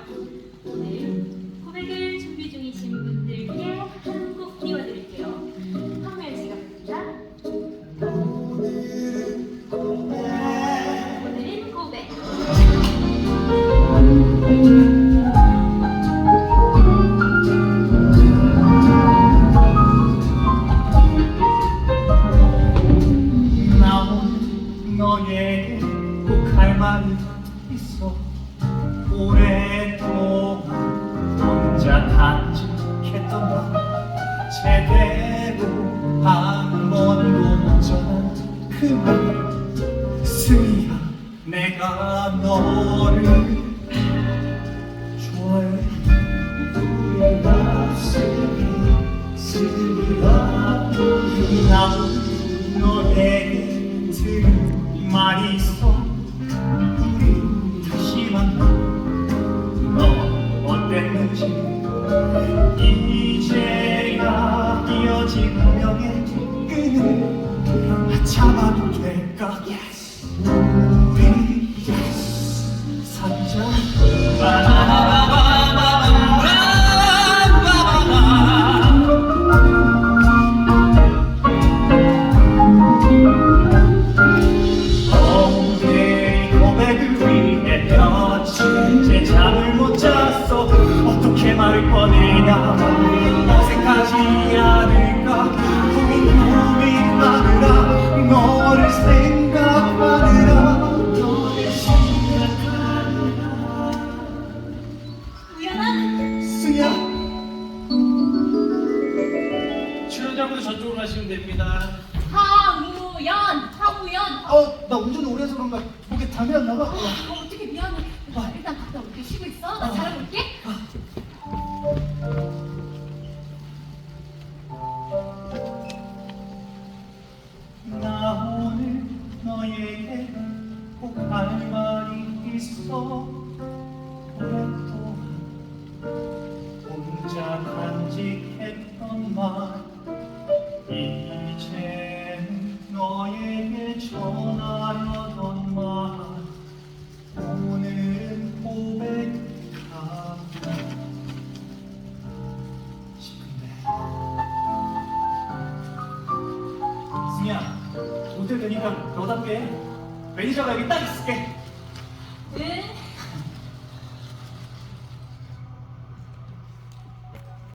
있고요. 오늘 고백을 준비 중이신 분들께 한곡 띄워드릴게요. 황멸 지갑입니다. 오늘은 고백. 너에게 꼭할 말이 제대로 한 번도 못 전한 그말 승희야 내가 너를 잠을 못 잤어. 어떻게 말을 꺼내냐 어색하지 않을까. 고민 고민 하느라. 너를 생각하느라. 너를 생각하느라 우연아? 승희야 출연자분들 저쪽으로 가시면 됩니다. 하우연 하우연. 어 나 운전 오래 해서 그런가. 목에 담이 안 나가? 어, 어떻게 미안해. 나 일단 쉬고 있어? 나 올게. 나 오늘 너에게 꼭 할 말이 있어. 오랫동안 혼자 간직했던 말. 이제는 너에게 전하려던 승희야. 모텔 되니까 너답게 매니저가 여기 딱 있을게. 응